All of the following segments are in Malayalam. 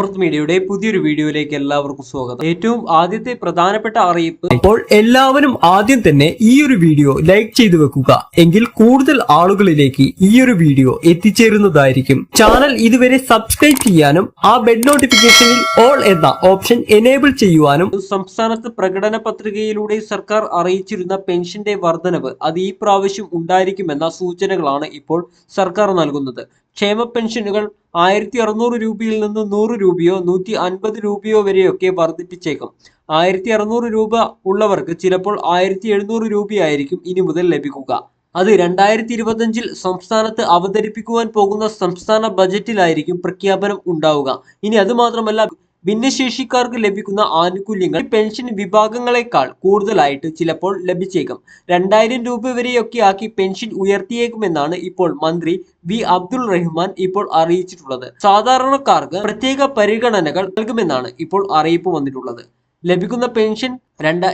സമൃദ്ധ മീഡിയയുടെ പുതിയൊരു വീഡിയോയിലേക്ക് എല്ലാവർക്കും സ്വാഗതം. ഏറ്റവും ആദ്യത്തെ പ്രധാനപ്പെട്ട അറിയിപ്പ് അപ്പോൾ എല്ലാവരും ആദ്യം തന്നെ ഈ ഒരു വീഡിയോ ലൈക്ക് ചെയ്തു വെക്കുക. എങ്കിൽ കൂടുതൽ ആളുകളിലേക്ക് ഈ ഒരു വീഡിയോ എത്തിച്ചേരുന്നതായിരിക്കും. ചാനൽ ഇതുവരെ സബ്സ്ക്രൈബ് ചെയ്യാനും ആ ബെൽ നോട്ടിഫിക്കേഷനിൽ ഓൾ എന്ന ഓപ്ഷൻ എനേബിൾ ചെയ്യുവാനും സംസ്ഥാനത്ത് പ്രകടന പത്രികയിലൂടെ സർക്കാർ അറിയിച്ചിരുന്ന പെൻഷന്റെ വർധനവ് അത് ഈ പ്രാവശ്യം ഉണ്ടായിരിക്കുമെന്ന സൂചനകളാണ് ഇപ്പോൾ സർക്കാർ നൽകുന്നത്. ക്ഷേമ പെൻഷനുകൾ ആയിരത്തി അറുന്നൂറ് രൂപയിൽ നിന്ന് നൂറ് രൂപയോ നൂറ്റി അൻപത് രൂപയോ വരെയൊക്കെ വർദ്ധിപ്പിച്ചേക്കും. ആയിരത്തി അറുന്നൂറ് രൂപ ഉള്ളവർക്ക് ചിലപ്പോൾ ആയിരത്തി എഴുന്നൂറ് രൂപയായിരിക്കും ഇനി മുതൽ ലഭിക്കുക. അത് രണ്ടായിരത്തി ഇരുപത്തഞ്ചിൽ സംസ്ഥാനത്ത് അവതരിപ്പിക്കുവാൻ പോകുന്ന സംസ്ഥാന ബജറ്റിലായിരിക്കും പ്രഖ്യാപനം ഉണ്ടാവുക. ഇനി അത് മാത്രമല്ല ഭിന്നശേഷിക്കാർക്ക് ലഭിക്കുന്ന ആനുകൂല്യങ്ങൾ പെൻഷൻ വിഭാഗങ്ങളെക്കാൾ കൂടുതലായിട്ട് ചിലപ്പോൾ ലഭിച്ചേക്കും. രണ്ടായിരം രൂപ വരെയൊക്കെ ആക്കി പെൻഷൻ ഉയർത്തിയേക്കുമെന്നാണ് ഇപ്പോൾ മന്ത്രി വി. അബ്ദുൾ റഹ്മാൻ ഇപ്പോൾ അറിയിച്ചിട്ടുള്ളത്. സാധാരണക്കാർക്ക് പ്രത്യേക പരിഗണനകൾ നൽകുമെന്നാണ് ഇപ്പോൾ അറിയിപ്പ് വന്നിട്ടുള്ളത്. ലഭിക്കുന്ന പെൻഷൻ രണ്ട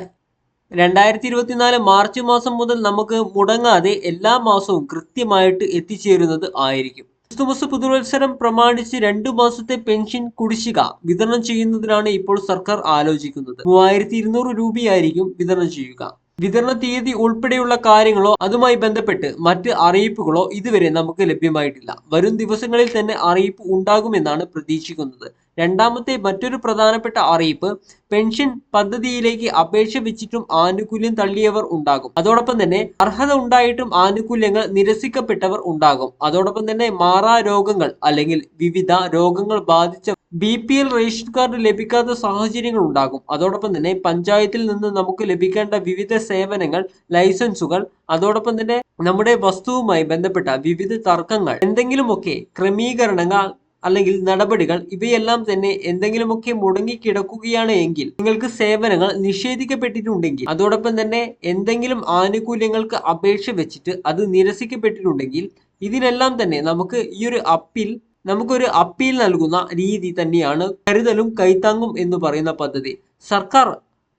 രണ്ടായിരത്തി ഇരുപത്തിനാല് മാർച്ച് മാസം മുതൽ നമുക്ക് മുടങ്ങാതെ എല്ലാ മാസവും കൃത്യമായിട്ട് എത്തിച്ചേരുന്നത് ആയിരിക്കും. ക്രിസ്തുമസ് പുതുവത്സരം പ്രമാണിച്ച് രണ്ടു മാസത്തെ പെൻഷൻ കുടിശ്ശിക വിതരണം ചെയ്യുന്നതിനാണ് ഇപ്പോൾ സർക്കാർ ആലോചിക്കുന്നത്. മൂവായിരത്തി ഇരുന്നൂറ് രൂപയായിരിക്കും വിതരണം ചെയ്യുക. വിതരണ തീയതി ഉൾപ്പെടെയുള്ള കാര്യങ്ങളോ അതുമായി ബന്ധപ്പെട്ട് മറ്റ് അറിയിപ്പുകളോ ഇതുവരെ നമുക്ക് ലഭ്യമായിട്ടില്ല. വരും ദിവസങ്ങളിൽ തന്നെ അറിയിപ്പ് ഉണ്ടാകുമെന്നാണ് പ്രതീക്ഷിക്കുന്നത്. രണ്ടാമത്തെ മറ്റൊരു പ്രധാനപ്പെട്ട അറിയിപ്പ് പെൻഷൻ പദ്ധതിയിലേക്ക് അപേക്ഷ വെച്ചിട്ടും ആനുകൂല്യം തള്ളിയവർ ഉണ്ടാകും. അതോടൊപ്പം തന്നെ അർഹത ഉണ്ടായിട്ടും ആനുകൂല്യങ്ങൾ നിരസിക്കപ്പെട്ടവർ ഉണ്ടാകും. അതോടൊപ്പം തന്നെ മാറാ രോഗങ്ങൾ അല്ലെങ്കിൽ വിവിധ രോഗങ്ങൾ ബാധിച്ച B P L ration card ലഭിക്കാത്ത സാഹചര്യങ്ങൾ ഉണ്ടാകും. അതോടൊപ്പം തന്നെ പഞ്ചായത്തിൽ നിന്ന് നമുക്ക് ലഭിക്കേണ്ട വിവിധ സേവനങ്ങൾ ലൈസൻസുകൾ അതോടൊപ്പം തന്നെ നമ്മുടെ വസ്തുവുമായി ബന്ധപ്പെട്ട വിവിധ തർക്കങ്ങൾ എന്തെങ്കിലുമൊക്കെ ക്രമീകരണങ്ങൾ അല്ലെങ്കിൽ നടപടികൾ ഇവയെല്ലാം തന്നെ എന്തെങ്കിലുമൊക്കെ മുടങ്ങിക്കിടക്കുകയാണ് എങ്കിൽ നിങ്ങൾക്ക് സേവനങ്ങൾ നിഷേധിക്കപ്പെട്ടിട്ടുണ്ടെങ്കിൽ അതോടൊപ്പം തന്നെ എന്തെങ്കിലും ആനുകൂല്യങ്ങൾക്ക് അപേക്ഷ വെച്ചിട്ട് അത് നിരസിക്കപ്പെട്ടിട്ടുണ്ടെങ്കിൽ ഇതിനെല്ലാം തന്നെ നമുക്ക് ഈ ഒരു അപ്പീൽ നമുക്കൊരു അപ്പീൽ നൽകുന്ന രീതി തന്നെയാണ് കരുതലും കൈത്താങ്ങും എന്ന് പറയുന്ന പദ്ധതി. സർക്കാർ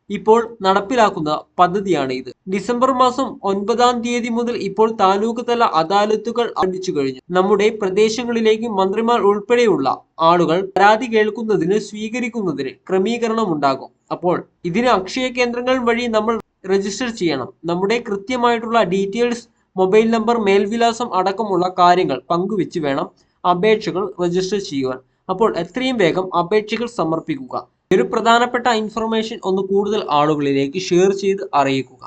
ഇപ്പോൾ നടപ്പിലാക്കുന്ന പദ്ധതിയാണ് ഇത്. ഡിസംബർ മാസം ഒൻപതാം തീയതി മുതൽ ഇപ്പോൾ താലൂക്ക് തല അദാലത്തുകൾ ആരംഭിച്ചു കഴിഞ്ഞു. നമ്മുടെ പ്രദേശങ്ങളിലേക്ക് മന്ത്രിമാർ ഉൾപ്പെടെയുള്ള ആളുകൾ പരാതി കേൾക്കുന്നതിന് സ്വീകരിക്കുന്നതിന് ക്രമീകരണം ഉണ്ടാകും അപ്പോൾ ഇതിന് അക്ഷയ കേന്ദ്രങ്ങൾ വഴി നമ്മൾ രജിസ്റ്റർ ചെയ്യണം. നമ്മുടെ കൃത്യമായിട്ടുള്ള ഡീറ്റെയിൽസ് മൊബൈൽ നമ്പർ മേൽവിലാസം അടക്കമുള്ള കാര്യങ്ങൾ പങ്കുവെച്ച് വേണം അപേക്ഷകൾ രജിസ്റ്റർ ചെയ്യുവാൻ. അപ്പോൾ എത്രയും വേഗം അപേക്ഷകൾ സമർപ്പിക്കുക. ഒരു പ്രധാനപ്പെട്ട ഇൻഫർമേഷൻ ഒന്ന് കൂടുതൽ ആളുകളിലേക്ക് ഷെയർ ചെയ്ത് അറിയിക്കുക.